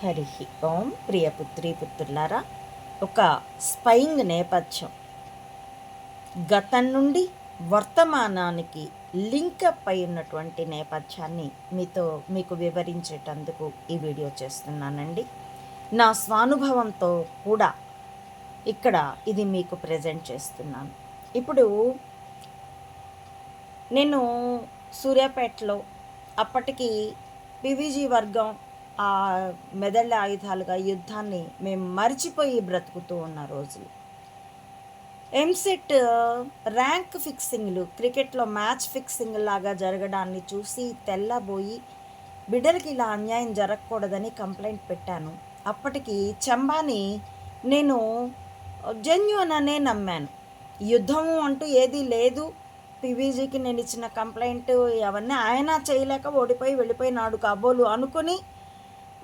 హరి ఓం ప్రియ పుత్రి పుత్రులారా ఒక స్పైయింగ్ నేపథ్యం. గతం నుండి వర్తమానానికి లింకప్ అయి ఉన్నటువంటి నేపథ్యాన్ని మీతో మీకు వివరించేటందుకు ఈ వీడియో చేస్తున్నానండి. నా స్వానుభవంతో కూడా ఇక్కడ ఇది మీకు ప్రజెంట్ చేస్తున్నాను. ఇప్పుడు నేను సూర్యాపేటలో అప్పటికి పివిజీ వర్గం ఆ మెదళ్ళ ఆయుధాలుగా యుద్ధాన్ని మేము మర్చిపోయి బ్రతుకుతూ ఉన్న రోజులు. ఎంసెట్ ర్యాంక్ ఫిక్సింగ్లు క్రికెట్లో మ్యాచ్ ఫిక్సింగ్ లాగా జరగడాన్ని చూసి తెల్లబోయి బిడ్డలకి ఇలా అన్యాయం జరగకూడదని కంప్లైంట్ పెట్టాను. అప్పటికి చంబాని నేను జెన్యున్ అనే నమ్మాను. యుద్ధము అంటూ ఏదీ లేదు. పీవీజీకి నేను ఇచ్చిన కంప్లైంట్ అవన్నీ ఆయన చేయలేక ఓడిపోయి వెళ్ళిపోయినాడు కాబోలు అనుకుని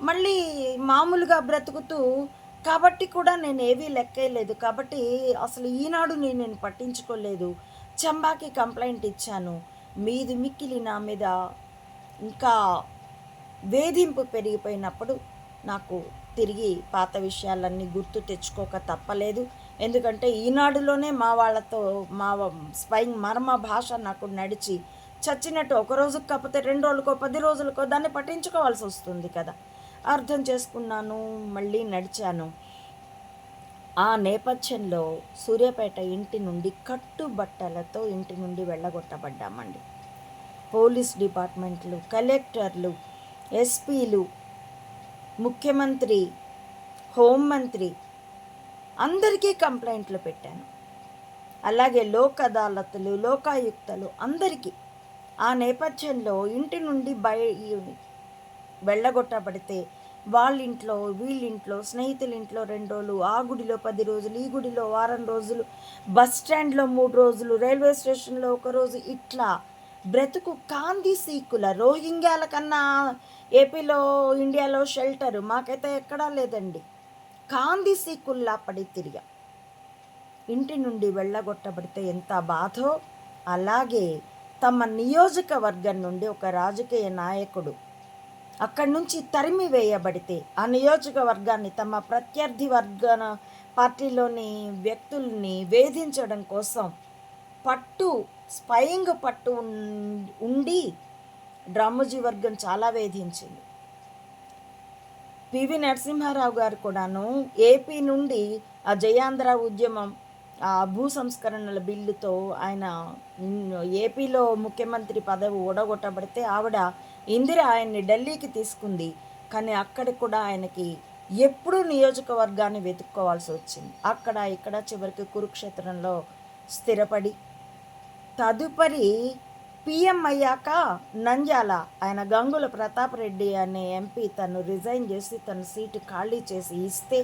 మళ్ళీ మామూలుగా బ్రతుకుతూ కాబట్టి కూడా నేను ఏవీ లెక్కేయలేదు. కాబట్టి అసలు ఈనాడు నేను నేను పట్టించుకోలేదు. చంబాకి కంప్లైంట్ ఇచ్చాను. మీది మిక్కిలి నా మీద ఇంకా వేధింపు పెరిగిపోయినప్పుడు నాకు తిరిగి పాత విషయాలన్నీ గుర్తు తెచ్చుకోక తప్పలేదు. ఎందుకంటే ఈనాడులోనే మా వాళ్ళతో మా స్వయం మర్మ భాష నాకు నడిచి చచ్చినట్టు ఒక రోజుకి కాకపోతే రెండు రోజులకో పది రోజులకో దాన్ని పట్టించుకోవాల్సి వస్తుంది కదా. అర్థం చేసుకున్నాను మళ్ళీ నడిచాను. ఆ నేపథ్యంలో సూర్యాపేట ఇంటి నుండి కట్టుబట్టలతో ఇంటి నుండి వెళ్ళగొట్టబడ్డామండి. పోలీస్ డిపార్ట్మెంట్లు కలెక్టర్లు ఎస్పీలు ముఖ్యమంత్రి హోంమంత్రి అందరికీ కంప్లైంట్లు పెట్టాను. అలాగే లోక్ అదాలతులు లోకాయుక్తలు అందరికీ. ఆ నేపథ్యంలో ఇంటి నుండి బయ వెళ్ళగొట్టబడితే వాళ్ళ ఇంట్లో వీళ్ళింట్లో స్నేహితులింట్లో రెండు రోజులు ఆ గుడిలో పది రోజులు ఈ గుడిలో వారం రోజులు బస్ స్టాండ్లో మూడు రోజులు రైల్వే స్టేషన్లో ఒకరోజు ఇట్లా బ్రతుకు కాంది సీకుల రోహింగ్యాల కన్నా ఏపీలో ఇండియాలో షెల్టర్ మాకైతే ఎక్కడా లేదండి. కాంది సీకుల్లా పడి తిరిగా. ఇంటి నుండి వెళ్ళగొట్టబడితే ఎంత బాధో అలాగే తమ నియోజకవర్గం నుండి ఒక రాజకీయ నాయకుడు అక్కడి నుంచి తరిమి వేయబడితే ఆ నియోజకవర్గాన్ని తమ ప్రత్యర్థి వర్గ పార్టీలోని వ్యక్తుల్ని వేధించడం కోసం పట్టు స్పయింగ్ పట్టు ఉండి డ్రామోజీ వర్గం చాలా వేధించింది. పివి నరసింహారావు గారు కూడాను ఏపీ నుండి ఆ జయాంధ్ర ఉద్యమం ఆ భూ సంస్కరణల బిల్లుతో ఆయన ఏపీలో ముఖ్యమంత్రి పదవి ఓడగొట్టబడితే ఆవిడ ఇందిర ఆయన్ని ఢిల్లీకి తీసుకుంది. కానీ అక్కడ కూడా ఆయనకి ఎప్పుడూ నియోజకవర్గాన్ని వెతుక్కోవాల్సి వచ్చింది. అక్కడ ఇక్కడ చివరికి కురుక్షేత్రంలో స్థిరపడి తదుపరి పిఎం అయ్యాక నంజాల ఆయన గంగుల ప్రతాప్ రెడ్డి అనే ఎంపీ తను రిజైన్ చేసి తన సీటు ఖాళీ చేసి ఇస్తే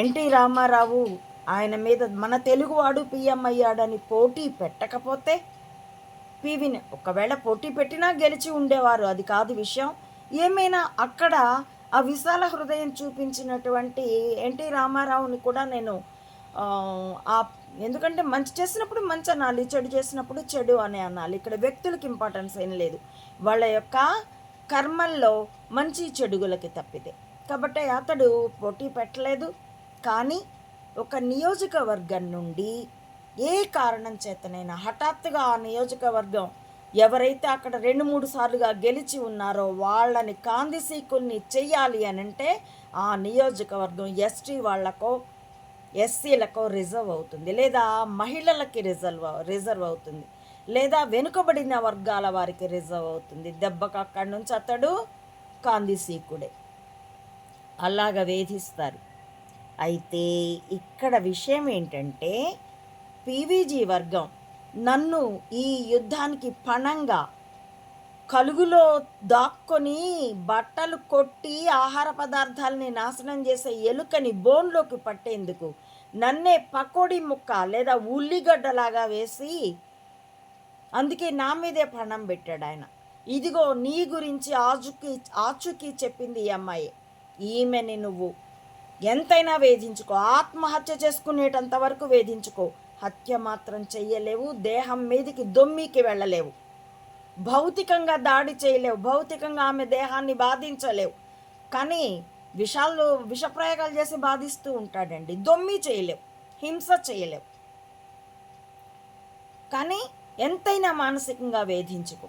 ఎన్టీ రామారావు ఆయన మీద మన తెలుగువాడు పిఎం అయ్యాడని పోటీ పెట్టకపోతే పివిని ఒకవేళ పోటీ పెట్టినా గెలిచి ఉండేవారు. అది కాదు విషయం. ఏమైనా అక్కడ ఆ విశాల హృదయం చూపించినటువంటి ఎన్టీ రామారావుని కూడా నేను ఆ, ఆ ఎందుకంటే మంచి చేసినప్పుడు మంచి అనాలి చెడు చేసినప్పుడు చెడు అని అనాలి. ఇక్కడ వ్యక్తులకు ఇంపార్టెన్స్ ఏం లేదు. వాళ్ళ యొక్క కర్మల్లో మంచి చెడుగులకి తప్పితే. కాబట్టి అతడు పోటీ పెట్టలేదు. కానీ ఒక నియోజకవర్గం నుండి ఏ కారణం చేతనైనా హఠాత్తుగా ఆ నియోజకవర్గం ఎవరైతే అక్కడ రెండు మూడు సార్లుగా గెలిచి ఉన్నారో వాళ్ళని కాందిసీకుల్ని చెయ్యాలి అని అంటే ఆ నియోజకవర్గం ఎస్టీ వాళ్ళకో ఎస్సీలకో రిజర్వ్ అవుతుంది. లేదా మహిళలకి రిజర్వ్ రిజర్వ్ అవుతుంది. లేదా వెనుకబడిన వర్గాల వారికి రిజర్వ్ అవుతుంది. దెబ్బకు అక్కడి నుంచి అతడు కాందిసీకుడే అలాగ వేధిస్తారు. అయితే ఇక్కడ విషయం ఏంటంటే పీవీజీ వర్గం నన్ను ఈ యుద్ధానికి పణంగా కలుగులో దాక్కొని బట్టలు కొట్టి ఆహార పదార్థాలని నాశనం చేసే ఎలుకని బోన్లోకి పట్టేందుకు నన్నే పకోడీ ముక్క లేదా ఉల్లిగడ్డలాగా వేసి అందుకే నా మీదే పణం పెట్టాడు ఆయన. ఇదిగో నీ గురించి ఆచుకి ఆచుకి చెప్పింది ఈ అమ్మాయి. ఈమెని నువ్వు ఎంతైనా వేధించుకో. ఆత్మహత్య చేసుకునేటంత వరకు వేధించుకో. హత్య మాత్రం చెయ్యలేవు దేహం మీదికి దొమ్మికి వెళ్ళలేవు. భౌతికంగా దాడి చేయలేవు భౌతికంగా ఆమె దేహాన్ని బాధించలేవు. కానీ విషాలు విషప్రయోగాలు చేసి బాధిస్తూ ఉంటాడండి. దొమ్మి చేయలేవు హింస చేయలేవు. కానీ ఎంతైనా మానసికంగా వేధించుకో.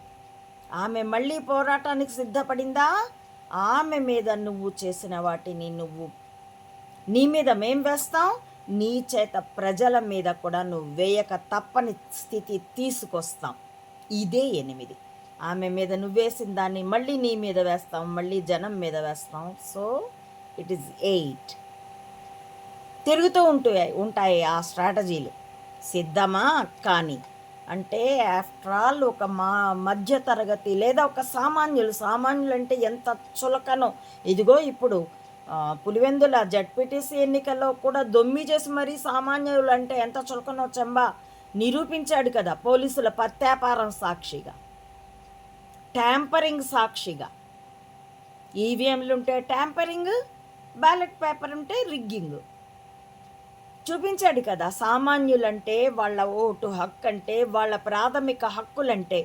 ఆమె మళ్ళీ పోరాటానికి సిద్ధపడిందా? ఆమె మీద నువ్వు చేసిన వాటిని నువ్వు నీ మీద మేం వేస్తాం నీ చేత ప్రజల మీద కూడా నువ్వు వేయక తప్పని స్థితి తీసుకొస్తాం. ఇదే ఎనిమిది. ఆమె మీద నువ్వు వేసిన దాన్ని మళ్ళీ నీ మీద వేస్తాం మళ్ళీ జనం మీద వేస్తాం. సో ఇట్ ఈస్ ఎయిట్ తిరుగుతూ ఉంటాయి ఉంటాయి ఆ స్ట్రాటజీలు. సిద్ధమా? కానీ. అంటే ఆఫ్టర్ ఆల్ ఒక మా మధ్య తరగతి లేదా ఒక సామాన్యులు. సామాన్యులు అంటే ఎంత చులకనో. ఇదిగో ఇప్పుడు పులివెందుల జడ్పీటీసీ ఎన్నికల్లో కూడా దొమ్మి చేసి మరీ సామాన్యులు అంటే ఎంత చులకనో చెంబా నిరూపించాడు కదా పోలీసుల ప్రత్యాపారం సాక్షిగా. ట్యాంపరింగ్ సాక్షిగా. ఈవీఎంలు ఉంటే ట్యాంపరింగ్ బ్యాలెట్ పేపర్ ఉంటే రిగ్గింగ్. చూపించాడు కదా సామాన్యులంటే వాళ్ళ ఓటు హక్కు అంటే వాళ్ళ ప్రాథమిక హక్కులంటే.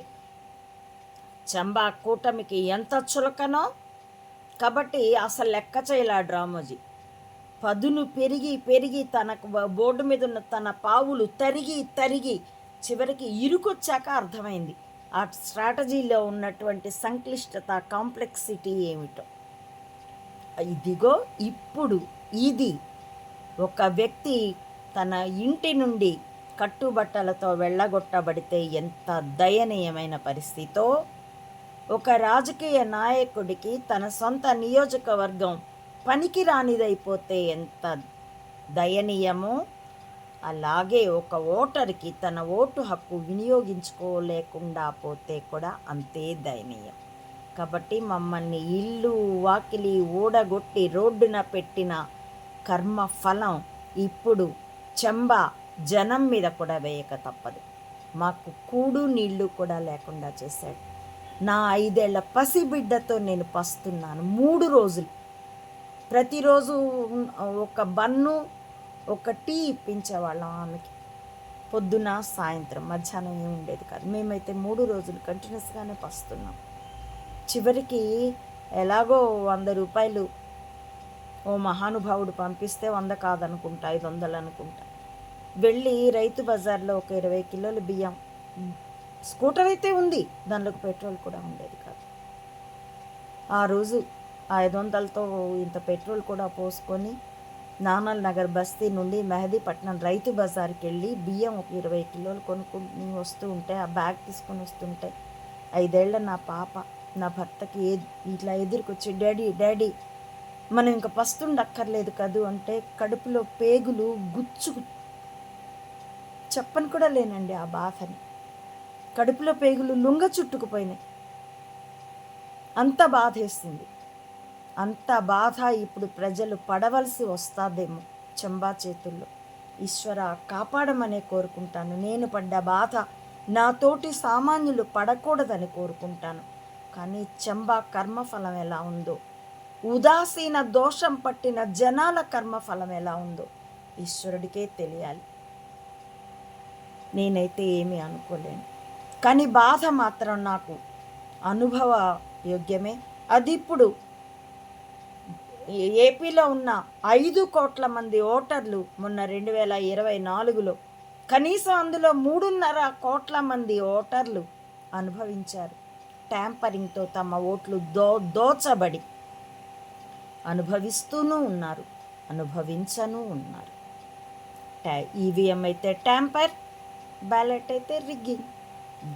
చంబా కూటమికి ఎంత చులకనో కాబట్టి అసలు లెక్క చేయలే ఆ డ్రామోజీ. పదును పెరిగి పెరిగి తనకు బోర్డు మీద ఉన్న తన పావులు తరిగి తరిగి చివరికి ఇరుకొచ్చాక అర్థమైంది. ఆ స్ట్రాటజీలో ఉన్నటువంటి సంక్లిష్టత కాంప్లెక్సిటీ ఏమిటో. ఇదిగో ఇప్పుడు ఇది. ఒక వ్యక్తి తన ఇంటి నుండి కట్టుబట్టలతో వెళ్ళగొట్టబడితే ఎంత దయనీయమైన పరిస్థితో ఒక రాజకీయ నాయకుడికి తన సొంత నియోజకవర్గం పనికి రానిదైపోతే ఎంత దయనీయమో? అలాగే ఒక ఓటర్కి తన ఓటు హక్కు వినియోగించుకోలేకుండా పోతే కూడా అంతే దయనీయం. కాబట్టి మమ్మల్ని ఇల్లు వాకిలి ఊడగొట్టి రోడ్డున పెట్టిన కర్మ ఫలం ఇప్పుడు చెంబ జనం మీద కూడా వేయక తప్పదు. మాకు కూడు నీళ్ళు కూడా లేకుండా చేశాడు. నా ఐదేళ్ళ పసిబిడ్డతో నేను పస్తున్నాను. మూడు రోజులు. ప్రతిరోజు ఒక బన్ను ఒక టీ ఇప్పించేవాళ్ళం ఆమెకి. పొద్దున సాయంత్రం మధ్యాహ్నం ఏమి ఉండేది కాదు. మేమైతే మూడు రోజులు కంటిన్యూస్గానే పస్తున్నాం. చివరికి ఎలాగో వంద రూపాయలు ఓ మహానుభావుడు పంపిస్తే వంద కాదనుకుంటా ఐదు వందలు అనుకుంటా. వెళ్ళి రైతు బజార్లో ఒక ఇరవై కిలోల బియ్యం స్కూటర్ అయితే ఉంది దానిలోకి పెట్రోల్ కూడా ఉండేది కాదు. ఆ రోజు ఐదు వందలతో ఇంత పెట్రోల్ కూడా పోసుకొని నానల్ నగర్ బస్తీ నుండి మెహదీపట్నం రైతు బజార్కి వెళ్ళి బియ్యం ఒక ఇరవై కిలోలు కొనుక్కుని వస్తూ ఉంటే ఆ బ్యాగ్ తీసుకొని వస్తుంటే ఐదేళ్ళ నా పాప నా భర్తకి ఏ ఇట్లా ఎదురుకొచ్చి డాడీ డాడీ మనం ఇంకా పస్తుండక్కర్లేదు కదూ అంటే కడుపులో పేగులు గుచ్చు చెప్పని కూడా లేనండి ఆ బాధని. కడుపులో పేగులు లుంగ చుట్టుకుపోయినాయి. అంత బాధేస్తుంది అంత బాధ ఇప్పుడు ప్రజలు పడవలసి వస్తాదేమో చెంబా చేతుల్లో. ఈశ్వర కాపాడమనే కోరుకుంటాను. నేను పడ్డ బాధ నా తోటి సామాన్యులు పడకూడదని కోరుకుంటాను. కానీ చెంబా కర్మఫలం ఎలా ఉందో ఉదాసీన దోషం పట్టిన జనాల కర్మఫలం ఎలా ఉందో ఈశ్వరుడికే తెలియాలి. నేనైతే ఏమీ అనుకోలేను. కానీ బాధ మాత్రం నాకు అనుభవ యోగ్యమే. అది ఇప్పుడు ఏపీలో ఉన్న ఐదు కోట్ల మంది ఓటర్లు మొన్న రెండు వేల ఇరవై నాలుగులో కనీసం అందులో మూడున్నర కోట్ల మంది ఓటర్లు అనుభవించారు. ట్యాంపరింగ్తో తమ ఓట్లు దో దోచబడి అనుభవిస్తూనూ ఉన్నారు అనుభవించను ఉన్నారు. ఈవీఎం అయితే ట్యాంపర్ బ్యాలెట్ అయితే rigging.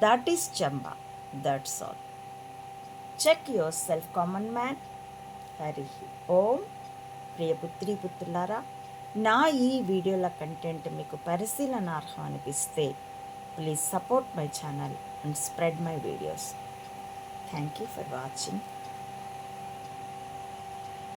That is Chamba that's all check yourself common man Hari Om ప్రియపుత్రి పుత్రులారా నా ఈ వీడియోల కంటెంట్ మీకు పరిశీలనార్హం అనిపిస్తే please support my channel and spread my videos thank you for watching